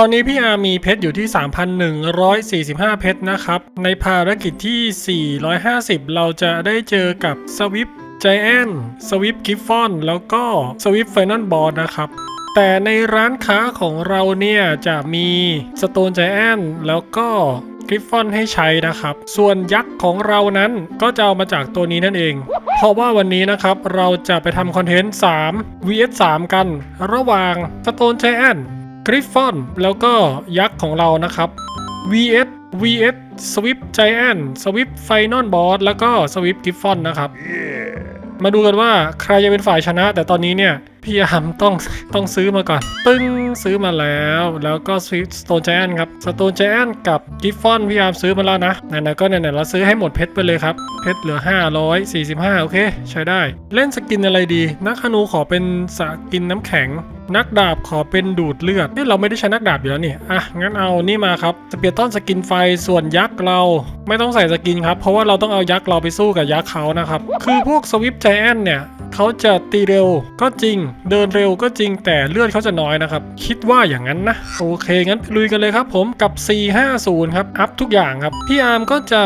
ตอนนี้พี่อาร์มีเพชรอยู่ที่ 3,145 เพชรนะครับ ในภารกิจที่ 450 เราจะได้เจอกับสวิฟไจแอนสวิฟกิฟฟอนแล้วก็สวิฟไฟนอลบอลนะครับแต่ในร้านค้าของเราเนี่ยจะมีสโตนไจแอนแล้วก็กริฟฟอนให้ใช้นะครับ ส่วนยักษ์ของเรานั้นก็จะเอามาจากตัวนี้นั่นเอง เพราะว่าวันนี้นะครับเราจะไปทำคอนเทนต์ 3 vs 3 กัน ระหว่างสโตนไจแอน กริฟฟอนแล้วก็ยักษ์ของเรานะครับ vs vs Swift Giant Swift Final Boss แล้วก็ Swift Griffon นะครับมาดูกันว่าใครจะเป็นฝ่ายชนะ แต่ตอนนี้เนี่ย พี่ยามต้องต้องซื้อมาก่อน ตึ้งซื้อมาแล้วแล้วก็ Swift Stone Giant ครับ Stone Giant กับ Griffon พี่ยามซื้อมาแล้วนะไหนๆก็ไหนๆเราซื้อให้หมดเพชรไปเลยครับ เพชรเหลือ 545 โอเค ใช้ได้ เล่นสกินอะไรดี นักธนูขอเป็นสกินน้ำแข็ง นักดาบขอเป็นดูดเลือดเนี่เราไม่ได้ใช้นักดาบอยู่แล้วนี่อะงั้นเอานี่มาครับสเปียร์ต้นสกินไฟส่วนยักษ์เรา ไม่ต้องใส่สกินครับเพราะว่าเราต้องเอายักษ์เราไปสู้กับยักษ์เขานะครับคือพวกสวิปไจแอนเนี่ย เขาจะตีเร็วก็จริง เดินเร็วก็จริงแต่เลือดเขาจะน้อยนะครับ คิดว่าอย่างนั้นนะ โอเค งั้นลุยกันเลยครับผมกับ 450 ครับ อัพทุกอย่างครับ พี่อาร์มก็จะ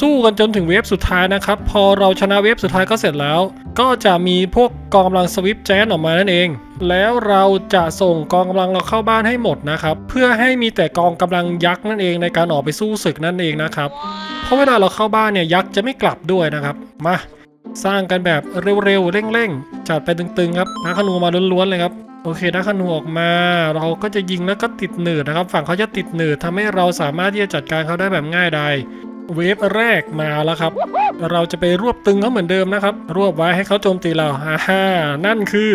สู้กันจนถึงเวฟสุดท้ายนะครับ พอเราชนะเวฟสุดท้ายก็เสร็จแล้ว ก็จะมีพวกกองกำลังสวิฟแจนออกมานั่นเอง แล้วเราจะส่งกองกำลังเราเข้าบ้านให้หมดนะครับ เพื่อให้มีแต่กองกำลังยักษ์นั่นเองในการออกไปสู้ศึกนั่นเองนะครับ เพราะเวลาเราเข้าบ้านเนี่ยยักษ์จะไม่กลับด้วยนะครับ มา สร้างกันแบบเร็วๆเร่งๆ จัดไปตึงๆครับนักขนูมาล้วนๆเลยครับโอเคนักขนูออกมา เราก็จะยิงแล้วก็ติดหนืดนะครับ ฝั่งเขาจะติดหนืดทำให้เราสามารถที่จะจัดการเขาได้แบบง่ายดายเวฟแรกมาแล้วครับ เราจะไปรวบตึงเขาเหมือนเดิมนะครับ รวบไว้ให้เขาโจมตีเราฮ่าฮ่านั่นคือ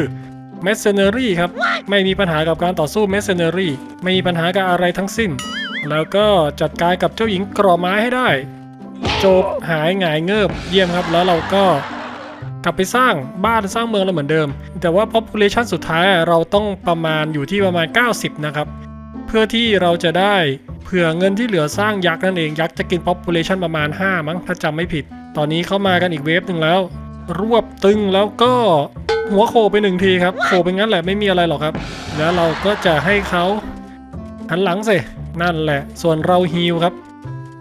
เมสเซนเนอรี่ครับ ไม่มีปัญหากับการต่อสู้เมสเซนเนอรี่ไม่มีปัญหากับอะไรทั้งสิ้น แล้วก็จัดการกับเจ้าหญิงกรอไม้ให้ได้ จบหายหงายเงิบเยี่ยมครับ แล้วเราก็กลับไปสร้างบ้านสร้างเมืองเราเหมือนเดิม แต่ว่า population สุดท้ายเราต้องประมาณอยู่ที่ประมาณ 90 นะครับ เพื่อที่เราจะได้เผื่อเงินที่เหลือสร้างยักษ์นั่นเองยักษ์จะกิน population ประมาณ 5 มั้งถ้าจำไม่ผิด ตอนนี้เข้ามากันอีกเวฟหนึ่งแล้ว รวบตึงแล้วก็หัวโคไปหนึ่งทีครับโคไปงั้นแหละไม่มีอะไรหรอกครับ แล้วเราก็จะให้เขาหันหลังสินั่นแหละ ส่วนเราฮิวครับ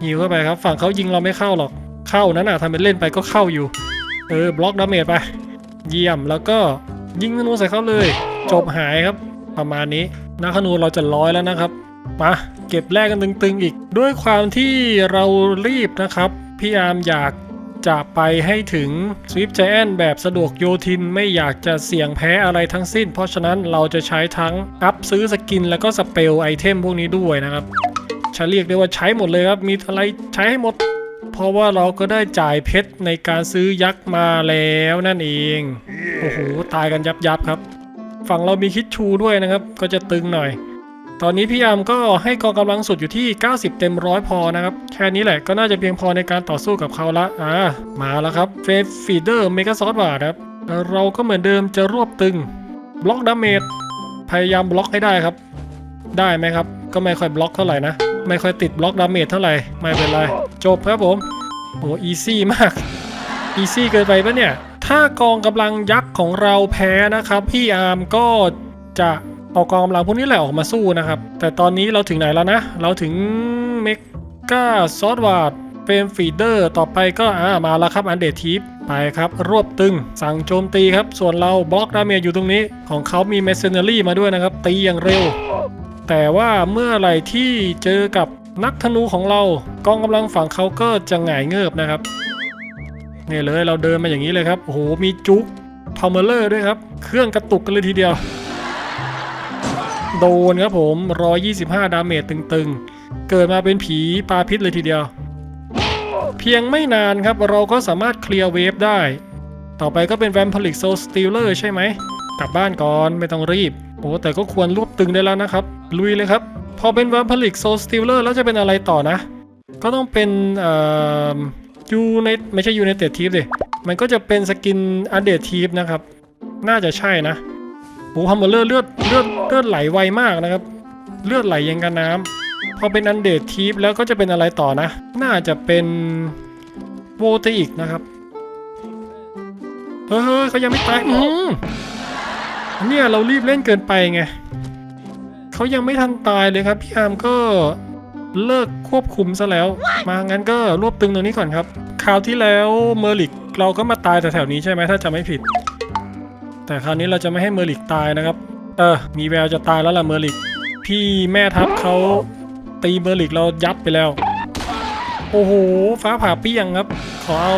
ยิวเข้าไปครับ ฝั่งเขายิงเราไม่เข้าหรอก เข้านั้นอะทำเป็นเล่นไปก็เข้าอยู่ เออบล็อกดาเมจไป เยี่ยมแล้วก็ยิงธนูใส่เขาเลย จบหายครับ ประมาณนี้นักธนูเราจะร้อยแล้วนะครับมาเก็บแรกกันตึงๆอีก ด้วยความที่เรารีบนะครับ พี่อาร์มอยากจะไปให้ถึง Swift Giant แบบสะดวกโยทินไม่อยากจะเสี่ยงแพ้อะไรทั้งสิ้น เพราะฉะนั้นเราจะใช้ทั้งอัพซื้อสกินแล้วก็สเปลไอเทมพวกนี้ด้วยนะครับ จะเรียกได้ว่าใช้หมดเลยครับ มีอะไรใช้ให้หมด เพราะว่าเราก็ได้จ่ายเพชรในการซื้อยักษ์มาแล้วนั่นเอง โอ้โห ตายกันยับยับครับ ฝั่งเรามีคิดชูด้วยนะครับ ก็จะตึงหน่อย ตอนนี้พี่ยามก็ให้กองกำลังสุดอยู่ที่ 90 เต็มร้อยพอนะครับ แค่นี้แหละก็น่าจะเพียงพอในการต่อสู้กับเขาละ อ่า มาแล้วครับ เฟสฟีเดอร์เมกาซอสบาร์ครับ เราก็เหมือนเดิมจะรวบตึง บล็อกดาเมจ พยายามบล็อกให้ได้ครับ ได้ไหมครับก็ไม่ค่อยบล็อกเท่าไหร่นะ ไม่ค่อยติดบล็อกดาเมจเท่าไหร่ ไม่เป็นไร จบครับผมโอ้อีซี่มาก อีซี่เกินไปปะเนี่ย ถ้ากองกำลังยักษ์ของเราแพ้นะครับ พี่อาร์มก็จะเอากองกำลังพวกนี้แหละออกมาสู้นะครับ แต่ตอนนี้เราถึงไหนแล้วนะ เราถึงเมกาซอสวาร์ดเฟรมฟีเดอร์ต่อไปก็อ่ามาแล้วครับอันเดทีฟไปครับ รวบตึง สั่งโจมตีครับ ส่วนเราบล็อกดาเมจอยู่ตรงนี้ ของเขามีเมสเซนเนอรี่มาด้วยนะครับ ตีอย่างเร็ว แต่ว่าเมื่อไหร่ที่เจอกับนักธนูของเรากองกำลังฝั่งเขาก็จะหงายเงิบนะครับนี่เลยเราเดินมาอย่างนี้เลยครับโอ้โหมีจุกพาวเมอร์ด้วยครับ เครื่องกระตุกกันเลยทีเดียว โดนครับผม 125 ดาเมจตึงๆ เกิดมาเป็นผีปลาพิษเลยทีเดียว เพียงไม่นานครับเราก็สามารถเคลียร์เวฟได้ ต่อไปก็เป็นแวมพลิกโซสติลเลอร์ใช่ไหม กลับบ้านก่อนไม่ต้องรีบ โอ้แต่ก็ควรรวบตึงได้แล้วนะครับ ลุยเลยครับ พอเป็นแวมพลิกโซสติลเลอร์แล้วจะเป็นอะไรต่อนะ ก็ต้องเป็นเอ่อยูในไม่ใช่ยูในเต็ดทีฟดิมันก็จะเป็นสกินอันเดทีฟนะครับ น่าจะใช่นะโอ้ฮัมเบอร์เลอร์เลือดเลือดเลือดไหลไวมากนะครับ เลือดไหลยังกับน้ำพอเป็นอันเดททีฟแล้วก็จะเป็นอะไรต่อนะ น่าจะเป็นโวเตอีกนะครับ เฮ้ยเขายังไม่ตายอืม เนี่ยเรารีบเล่นเกินไปไงเขาเขายังไม่ทันตายเลยครับ พี่อาร์มก็เลิกควบคุมซะแล้ว มางั้นก็รวบตึงตรงนี้ก่อนครับ คราวที่แล้วเมอร์ลิกเราก็มาตายแถวๆนี้ใช่ไหมถ้าจะไม่ผิด แต่คราวนี้เราจะไม่ให้เมอร์ลิกตายนะครับ เออ มีแววจะตายแล้วล่ะเมอร์ลิก พี่แม่ทัพเขาตีเมอร์ลิกเรายับไปแล้ว โอ้โห ฟ้าผ่าเปี้ยงครับ ขอเอา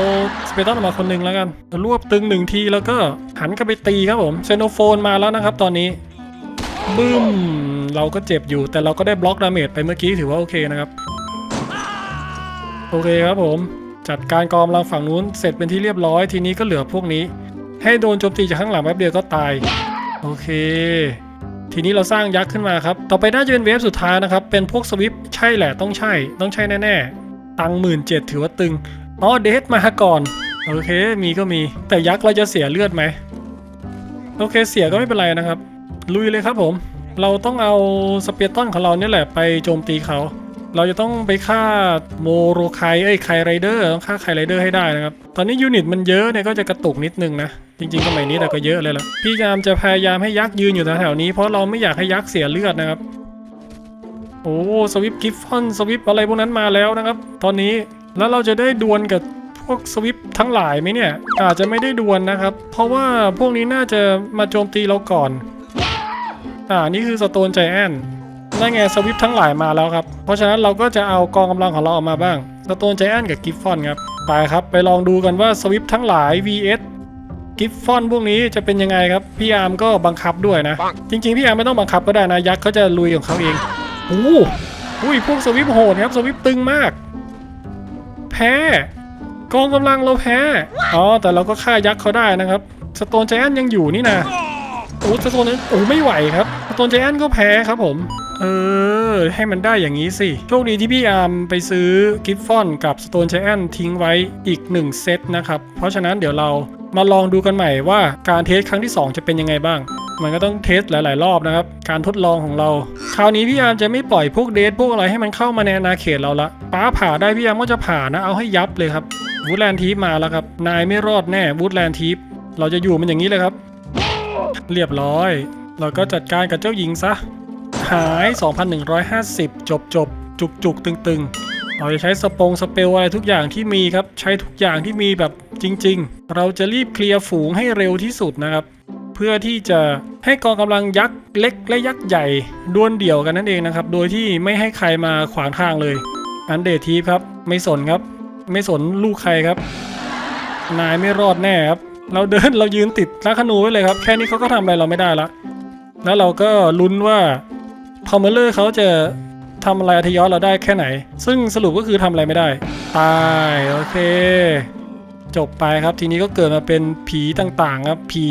สเปตันออกมาคนหนึ่งแล้วกัน รวบตึงหนึ่งทีแล้วก็หันกลับไปตีครับผมเซโนโฟนมาแล้วนะครับตอนนี้บึ้ม เราก็เจ็บอยู่แต่เราก็ได้บล็อกดาเมจไปเมื่อกี้ถือว่าโอเคนะครับ โอเคครับผม จัดการกองกำลังฝั่งนู้นเสร็จเป็นที่เรียบร้อยทีนี้ก็เหลือพวกนี้ ให้โดนโจมตีจากข้างหลังแป๊บเดียวก็ตาย โอเค ทีนี้เราสร้างยักษ์ขึ้นมาครับ ต่อไปน่าจะเป็นเวฟสุดท้ายนะครับ เป็นพวกสวิฟใช่แหละต้องใช่ ต้องใช่แน่ๆ ตังหมื่นเจ็ดถือว่าตึง อ๋อเดทมาก่อน โอเค มีก็มี แต่ยักษ์เราจะเสียเลือดไหม โอเคเสียก็ไม่เป็นไรนะครับ ลุยเลยครับผม เราต้องเอาสเปียร์ตันของเราเนี่ยแหละไปโจมตีเขา เราจะต้องไปฆ่าโมโรไคเอ้ยไคไรเดอร์ต้องฆ่าไคไรเดอร์ให้ได้นะครับ ตอนนี้ยูนิตมันเยอะเนี่ยก็จะกระตุกนิดนึงนะ จริงๆสมัยนี้แต่ก็เยอะเลยละพี่ยามจะพยายามให้ยักษ์ยืนอยู่แถวๆนี้เพราะเราไม่อยากให้ยักษ์เสียเลือดนะครับ โอ้สวิปกิฟฟอนสวิปอะไรพวกนั้นมาแล้วนะครับ ตอนนี้แล้วเราจะได้ดวลกับพวกสวิปทั้งหลายไหมเนี่ย อาจจะไม่ได้ดวลนะครับ เพราะว่าพวกนี้น่าจะมาโจมตีเราก่อน อ่านี่คือสโตนใจแอนนั่นไงสวิปทั้งหลายมาแล้วครับ เพราะฉะนั้นเราก็จะเอากองกำลังของเราออกมาบ้างสโตนใจแอนกับกิฟฟอนครับไปครับไปลองดูกันว่าสวิปทั้งหลาย vs กิฟฟอนพวกนี้จะเป็นยังไงครับ พี่อาร์มก็บังคับด้วยนะ จริงๆ พี่อาร์มไม่ต้องบังคับก็ได้นะ ยักษ์เขาจะลุยของเขาเอง โอ้หอุ้ยพวกสวิปโหดครับสวิปตึงมาก แพ้กองกำลังเราแพ้ อ๋อ แต่เราก็ฆ่ายักษ์เขาได้นะครับ สโตนใจแอนยังอยู่นี่นะโอ้สโตนโอ้ไม่ไหวครับ สโตนใจแอนก็แพ้ครับผม เออ ให้มันได้อย่างนี้สิ โชคดีที่พี่อาร์มไปซื้อกิฟฟอนกับสโตน g จแอนทิ้งไว้อีก 1 เซตนะครับ เพราะฉะนั้นเดี๋ยวเรามาลองดูกันใหม่ว่าการเทสครั้งที่ 2 จะเป็นยังไงบ้าง มันก็ต้องเทสหลาย ๆ รอบนะครับ การทดลองของเรา คราวนี้พี่อาร์มจะไม่ปล่อยพวกเดทพวกอะไรให้มันเข้ามาในอาณาเขตเราละป้าผ่าได้พี่อาร์มก็จะผ่านะเอาให้ยับเลยครับวูดแลนทีฟมาแล้วครับนายไม่รอดแน่วูดแลนทีฟเราจะอยู่มันอย่างนี้เลยครับ เรียบร้อย เราก็จัดการกับเจ้าหญิงซะ หาย 2,150 จบจบจุกจุกตึงตึงเราจะใช้สปงสเปลอะไรทุกอย่างที่มีครับ ใช้ทุกอย่างที่มีแบบจริง ๆ เราจะรีบเคลียร์ฝูงให้เร็วที่สุดนะครับ เพื่อที่จะให้กองกำลังยักษ์เล็กและยักษ์ใหญ่ดวลเดี่ยวกันนั่นเองนะครับ โดยที่ไม่ให้ใครมาขวางทางเลย อันเดททีฟครับ ไม่สนครับ ไม่สนลูกใครครับ นายไม่รอดแน่ครับ เราเดินเรายืนติดลักขนูไว้เลยครับ แค่นี้เขาก็ทำอะไรเราไม่ได้ละแล้วเราก็ลุ้นว่า อมเมอร์เลอร์เขาจะทำอะไรอทยอเราได้แค่ไหน ซึ่งสรุปก็คือทำอะไรไม่ได้ ตาย โอเค จบไปครับทีนี้ก็เกิดมาเป็นผีต่างๆครับ ผี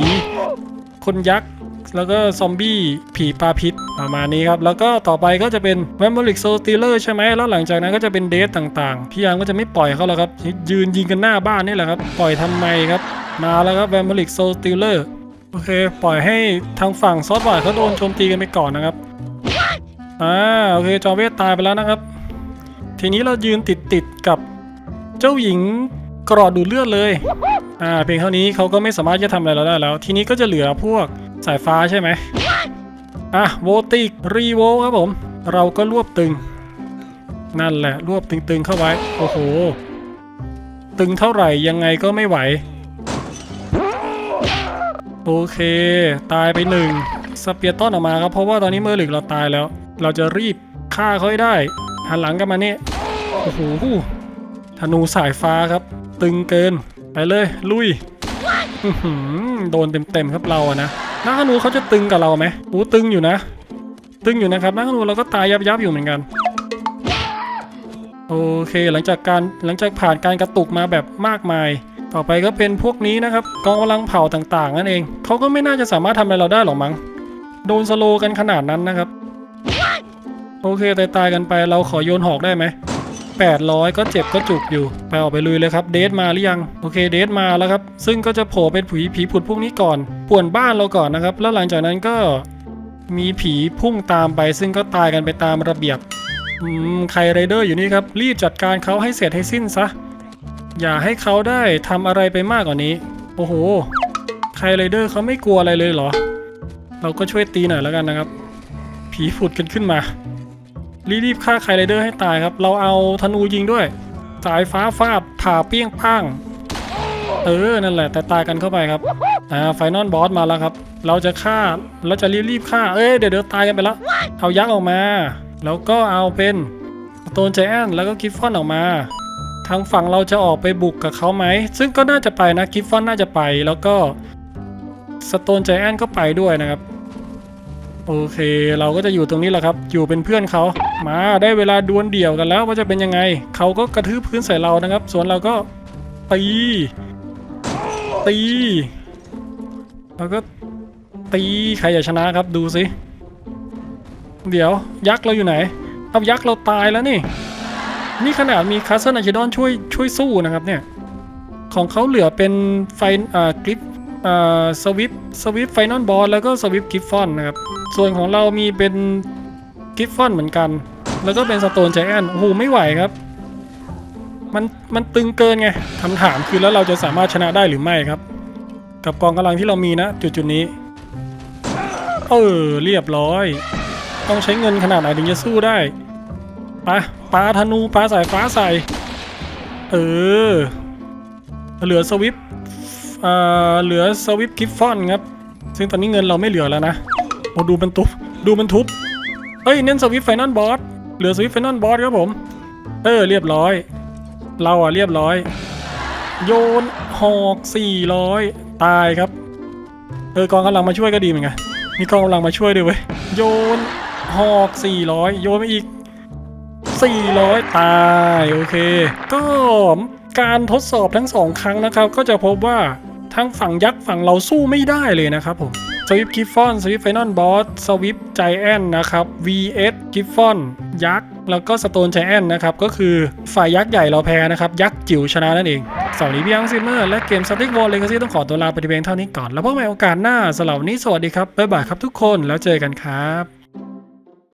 คนยักษ์ แล้วก็ซอมบี้ ผีปลาพิษประมาณนี้ครับ แล้วก็ต่อไปก็จะเป็นแมมโมริกโซติเลอร์ใช่ไหมแล้วหลังจากนั้นก็จะเป็นเดทต่างๆ พี่ยางก็จะไม่ปล่อยเขาแล้วครับ ยืนยิงกันหน้าบ้านนี่แหละครับ ปล่อยทำไมครับ มาแล้วครับแวมโมริกโซติเลอร์ โอเค ปล่อยให้ทางฝั่งซอสบอร์ดเขาโดนโจมตีกันไปก่อนนะครับ อ่าโอเคจอมเวทตายไปแล้วนะครับ ทีนี้เรายืนติดติดๆกับเจ้าหญิงกรอดดูดเลือดเลยอ่าเพียงเท่านี้เขาก็ไม่สามารถจะทำอะไรเราได้แล้ว ทีนี้ก็จะเหลือพวกสายฟ้าใช่ไหมอะโวติกรีโวครับผม เราก็รวบตึง นั่นแหละรวบตึงๆเข้าไว้ โอ้โห ตึงเท่าไหร่ยังไงก็ไม่ไหว โอเค ตายไปหนึ่งสเปียร์ต้อนออกมาครับ เพราะว่าตอนนี้เมอร์ลิกเราตายแล้ว เราจะรีบฆ่าเขาให้ได้หันหลังกันมาเนี่ยโอ้โหธนูสายฟ้าครับ ตึงเกินไปเลยลุยโดนเต็มๆครับเราอะนะนักธนูเขาจะตึงกับเราไหมโอ้ตึงอยู่นะ ตึงอยู่นะครับนักธนูเราก็ตายยับๆอยู่เหมือนกันโอเคหลังจากการหลังจากผ่านการกระตุกมาแบบมากมาย ต่อไปก็เป็นพวกนี้นะครับกองกำลังเผาต่างๆนั่นเองเขาก็ไม่น่าจะสามารถทำอะไรเราได้หรอกมั้งโดนสโลกันขนาดนั้นนะครับ โอเคตายตายกันไปเราขอโยนหอกได้ไหม800 ก็เจ็บก็จุกอยู่ ไปออกไปลุยเลยครับ เดทมาหรือยัง โอเคเดทมาแล้วครับ ซึ่งก็จะโผล่เป็นผีผีผุดพวกนี้ก่อน ป่วนบ้านเราก่อนนะครับ แล้วหลังจากนั้นก็มีผีพุ่งตามไป ซึ่งก็ตายกันไปตามระเบียบอืมใครไรเดอร์อยู่นี่ครับ รีบจัดการเขาให้เสร็จให้สิ้นซะ อย่าให้เขาได้ทำอะไรไปมากกว่านี้ โอ้โห ใครไรเดอร์เขาไม่กลัวอะไรเลยเหรอ เราก็ช่วยตีหน่อยแล้วกันนะครับ ผีผุดกันขึ้นมา รีบๆฆ่าไครไรเดอร์ให้ตายครับ เราเอาธนูยิงด้วย สายฟ้าฟาดผ่าเปี้ยงป้าง เออ นั่นแหละ แต่ตายกันเข้าไปครับ อ่า ไฟนอลบอสมาแล้วครับ เราจะฆ่า เราจะรีบๆฆ่า เอ้ย เดี๋ยวเดี๋ยวตายกันไปแล้ว เอายักษ์ออกมา แล้วก็เอาเป็นโตนใจแอนแล้วก็กิฟฟอนออกมา ทางฝั่งเราจะออกไปบุกกับเขาไหม ซึ่งก็น่าจะไปนะ กิฟฟอนน่าจะไป แล้วก็สโตนใจแอนก็ไปด้วยนะครับ โอเค เราก็จะอยู่ตรงนี้แหละครับ อยู่เป็นเพื่อนเขา มาได้เวลาดวลเดี่ยวกันแล้วว่าจะเป็นยังไง เขาก็กระทืบพื้นใส่เรานะครับ ส่วนเราก็ตี ตีแล้วก็ตีใครจะชนะครับดูสิ เดี๋ยวยักษ์เราอยู่ไหนเอายักษ์เราตายแล้วนี่ นี่ขนาดมีคาสเซิลอาชิดอนช่วยช่วยสู้นะครับเนี่ย ของเขาเหลือเป็นไฟอ่ากริ ปอ่าสวิปสวิปไฟนอลบอลแล้วก็สวิปกิฟฟอนนะครับ ส่วนของเรามีเป็นกิฟฟอนเหมือนกัน แล้วก็เป็นสโตนใจแอนโอ้โหไม่ไหวครับ มันมันตึงเกินไงคำถามคือแล้วเราจะสามารถชนะได้หรือไม่ครับ กับกองกำลังที่เรามีนะ จุดจุดนี้เออเรียบร้อย ต้องใช้เงินขนาดไหนถึงจะสู้ได้ปะปาธนูปาสายฟ้าใส่เออเหลือสวิป อ่าเหลือสวิปกิฟฟอนครับ ซึ่งตอนนี้เงินเราไม่เหลือแล้วนะโอ้ดูมันทุบดูมันทุบเอ้ยเน้นสวิปไฟนอลบอสเหลือสวิปไฟนอลบอสครับผม เออเรียบร้อย เราอะเรียบร้อย โยนหอก400 ตายครับ เออกองกำลังมาช่วยก็ดีเหมือนกันมีกองกำลังมาช่วยด้วยเว้ยโยนหอก400 โยนไปอีก 400 ตาย โอเค ก็การทดสอบทั้งสองครั้งนะครับ ก็จะพบว่า ทั้งฝั่งยักษ์ฝั่งเราสู้ไม่ได้เลยนะครับผมสวิปกิฟฟอนสวิปไฟนอลบอสสวิปใจแอนนะครับ vs กิฟฟอนยักษ์แล้วก็สโตนใจแอนนะครับก็คือฝ่ายยักษ์ใหญ่เราแพ้นะครับ ยักษ์จิ๋วชนะนั่นเองสวัสดีพี่ยังซิมเมอร์และเกมสติ๊กวอลเลกซี่ต้องขอตัวลาไปเพียงเท่านี้ก่อน แล้วพบกันใหม่โอกาสหน้าสำหรับวันนี้สวัสดีครับบ๊ายบายครับทุกคนแล้วเจอกันครับ